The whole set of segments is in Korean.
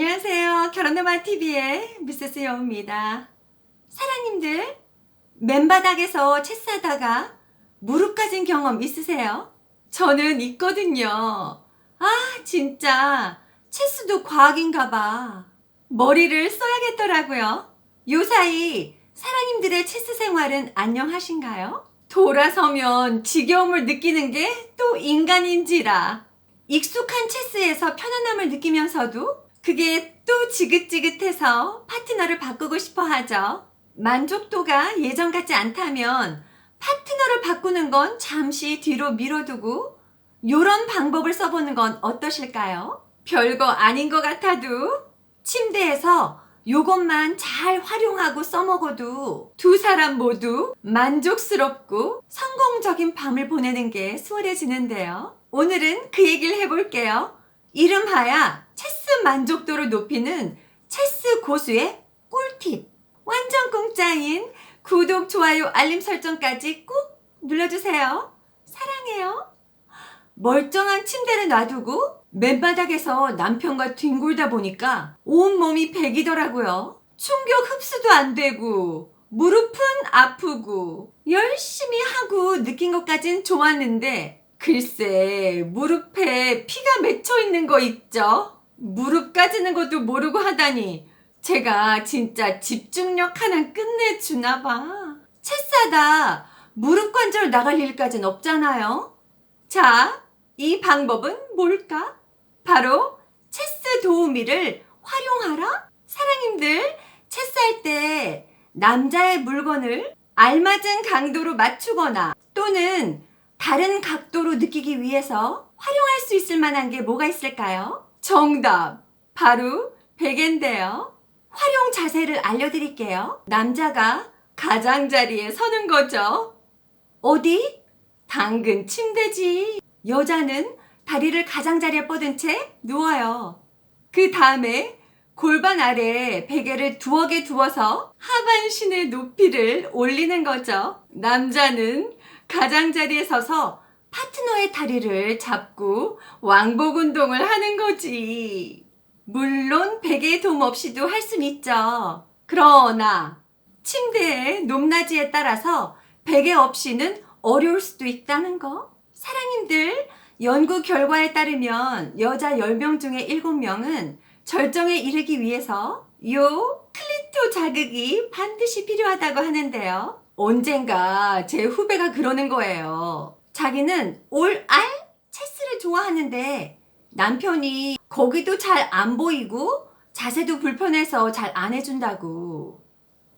안녕하세요. 결혼대만 TV의 미세스 여우입니다. 사랑님들, 맨바닥에서 체스하다가 무릎 까진 경험 있으세요? 저는 있거든요. 아, 진짜 체스도 과학인가 봐. 머리를 써야겠더라고요. 요 사이 사랑님들의 체스 생활은 안녕하신가요? 돌아서면 지겨움을 느끼는 게 또 인간인지라. 익숙한 체스에서 편안함을 느끼면서도 그게 또 지긋지긋해서 파트너를 바꾸고 싶어 하죠. 만족도가 예전 같지 않다면 파트너를 바꾸는 건 잠시 뒤로 미뤄두고 요런 방법을 써보는 건 어떠실까요? 별거 아닌 것 같아도 침대에서 요것만 잘 활용하고 써먹어도 두 사람 모두 만족스럽고 성공적인 밤을 보내는 게 수월해지는데요. 오늘은 그 얘기를 해볼게요. 이름하야 체스 만족도를 높이는 체스 고수의 꿀팁. 완전 공짜인 구독, 좋아요, 알림 설정까지 꾹 눌러주세요. 사랑해요. 멀쩡한 침대를 놔두고 맨바닥에서 남편과 뒹굴다 보니까 온몸이 백이더라고요. 충격 흡수도 안 되고 무릎은 아프고 열심히 하고 느낀 것까진 좋았는데 글쎄 무릎에 피가 맺혀 있는 거 있죠? 무릎 까지는 것도 모르고 하다니 제가 진짜 집중력 하나 끝내주나 봐. 체스하다 무릎 관절 나갈 일까진 없잖아요. 자, 이 방법은 뭘까? 바로 체스 도우미를 활용하라? 사랑님들, 체스할 때 남자의 물건을 알맞은 강도로 맞추거나 또는 다른 각도로 느끼기 위해서 활용할 수 있을 만한 게 뭐가 있을까요? 정답! 바로 베개인데요. 활용 자세를 알려드릴게요. 남자가 가장자리에 서는 거죠. 어디? 당근 침대지. 여자는 다리를 가장자리에 뻗은 채 누워요. 그 다음에 골반 아래에 베개를 두어 개 두어서 하반신의 높이를 올리는 거죠. 남자는 가장자리에 서서 파트너의 다리를 잡고 왕복 운동을 하는 거지. 물론 베개의 도움 없이도 할 순 있죠. 그러나 침대의 높낮이에 따라서 베개 없이는 어려울 수도 있다는 거. 사랑님들, 연구 결과에 따르면 여자 10명 중에 7명은 절정에 이르기 위해서 요 클리토 자극이 반드시 필요하다고 하는데요. 언젠가 제 후배가 그러는 거예요. 자기는 올 알 체스를 좋아하는데 남편이 거기도 잘 안 보이고 자세도 불편해서 잘 안 해준다고.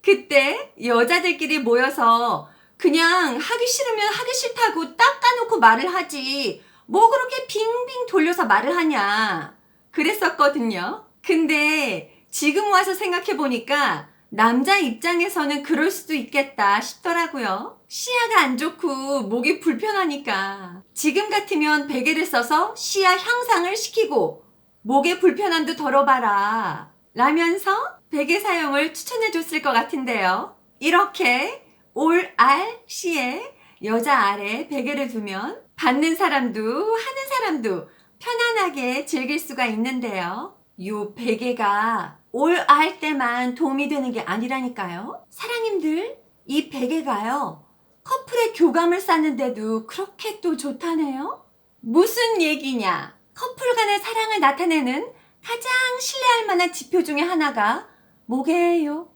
그때 여자들끼리 모여서 그냥 하기 싫으면 하기 싫다고 딱 까놓고 말을 하지. 뭐 그렇게 빙빙 돌려서 말을 하냐. 그랬었거든요. 근데 지금 와서 생각해보니까 남자 입장에서는 그럴 수도 있겠다 싶더라고요. 시야가 안 좋고 목이 불편하니까. 지금 같으면 베개를 써서 시야 향상을 시키고 목의 불편함도 덜어봐라. 라면서 베개 사용을 추천해 줬을 것 같은데요. 이렇게 올 알 시에 여자 아래 베개를 두면 받는 사람도 하는 사람도 편안하게 즐길 수가 있는데요. 요 베개가 올알 때만 도움이 되는 게 아니라니까요. 사랑님들, 이 베개가요. 커플의 교감을 쌓는데도 그렇게 또 좋다네요. 무슨 얘기냐? 커플 간의 사랑을 나타내는 가장 신뢰할 만한 지표 중에 하나가 뭐게요?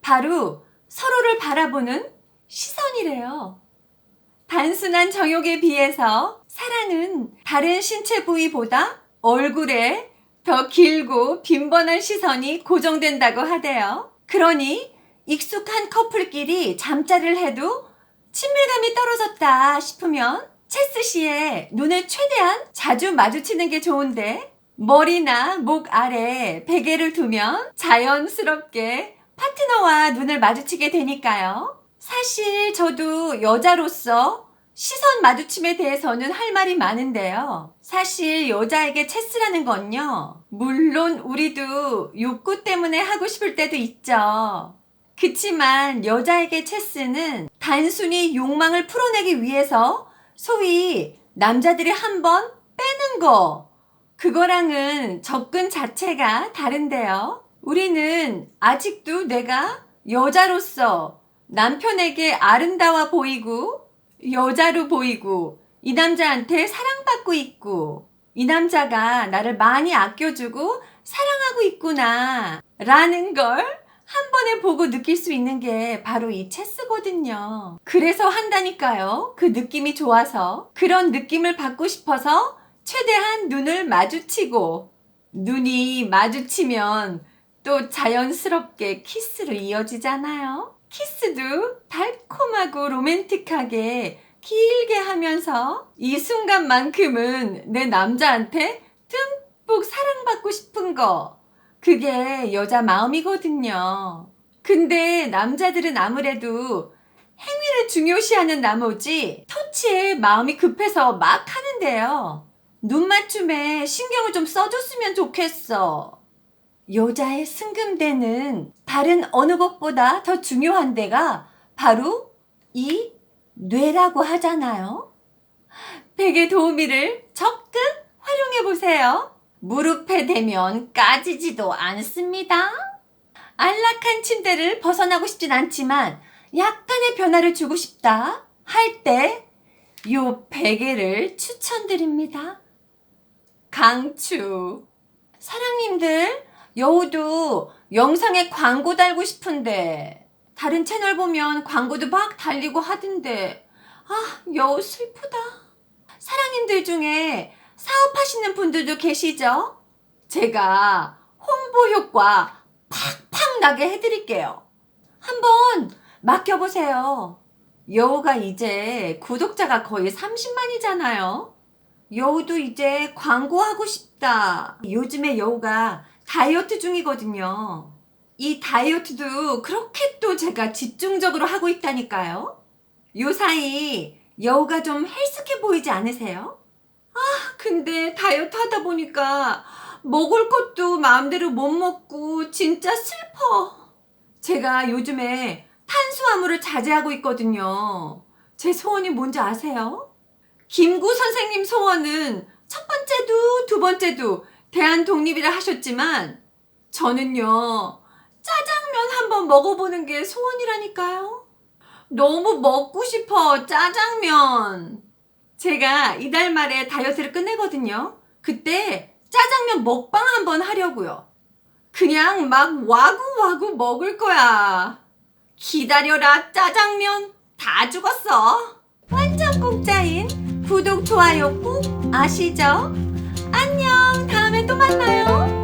바로 서로를 바라보는 시선이래요. 단순한 정욕에 비해서 사랑은 다른 신체 부위보다 얼굴에 더 길고 빈번한 시선이 고정된다고 하대요. 그러니 익숙한 커플끼리 잠자리를 해도 친밀감이 떨어졌다 싶으면 체스 시에 눈을 최대한 자주 마주치는 게 좋은데 머리나 목 아래 베개를 두면 자연스럽게 파트너와 눈을 마주치게 되니까요. 사실 저도 여자로서 시선 마주침에 대해서는 할 말이 많은데요. 사실 여자에게 체스라는 건요. 물론 우리도 욕구 때문에 하고 싶을 때도 있죠. 그치만 여자에게 체스는 단순히 욕망을 풀어내기 위해서 소위 남자들이 한번 빼는 거 그거랑은 접근 자체가 다른데요. 우리는 아직도 내가 여자로서 남편에게 아름다워 보이고 여자로 보이고 이 남자한테 사랑받고 있고 이 남자가 나를 많이 아껴주고 사랑하고 있구나 라는 걸 한 번에 보고 느낄 수 있는 게 바로 이 체스거든요. 그래서 한다니까요. 그 느낌이 좋아서 그런 느낌을 받고 싶어서 최대한 눈을 마주치고 눈이 마주치면 또 자연스럽게 키스로 이어지잖아요. 키스도 달콤하고 로맨틱하게 길게 하면서 이 순간만큼은 내 남자한테 듬뿍 사랑받고 싶은 거. 그게 여자 마음이거든요. 근데 남자들은 아무래도 행위를 중요시하는 나머지 터치에 마음이 급해서 막 하는데요. 눈 맞춤에 신경을 좀 써줬으면 좋겠어. 여자의 승금대는 다른 어느 것보다 더 중요한 데가 바로 이 뇌라고 하잖아요. 베개 도우미를 적극 활용해 보세요. 무릎에 대면 까지지도 않습니다. 안락한 침대를 벗어나고 싶진 않지만 약간의 변화를 주고 싶다 할 때 요 베개를 추천드립니다. 강추. 사랑님들, 여우도 영상에 광고 달고 싶은데 다른 채널 보면 광고도 막 달리고 하던데 아, 여우 슬프다. 사랑님들 중에 사업하시는 분들도 계시죠? 제가 홍보 효과 팍팍 나게 해드릴게요. 한번 맡겨보세요. 여우가 이제 구독자가 거의 30만이잖아요. 여우도 이제 광고하고 싶다. 요즘에 여우가 다이어트 중이거든요. 이 다이어트도 그렇게 또 제가 집중적으로 하고 있다니까요. 요 사이 여우가 좀 헬스케 보이지 않으세요? 아, 근데 다이어트 하다 보니까 먹을 것도 마음대로 못 먹고 진짜 슬퍼. 제가 요즘에 탄수화물을 자제하고 있거든요. 제 소원이 뭔지 아세요? 김구 선생님 소원은 첫 번째도 두 번째도 대한 독립이라 하셨지만 저는요 짜장면 한번 먹어보는 게 소원이라니까요. 너무 먹고 싶어 짜장면. 제가 이달 말에 다이어트를 끝내거든요. 그때 짜장면 먹방 한번 하려고요. 그냥 막 와구와구 먹을 거야. 기다려라 짜장면 다 죽었어. 완전 공짜인 구독 좋아요 꾹 아시죠? 안녕 다음에 또 만나요.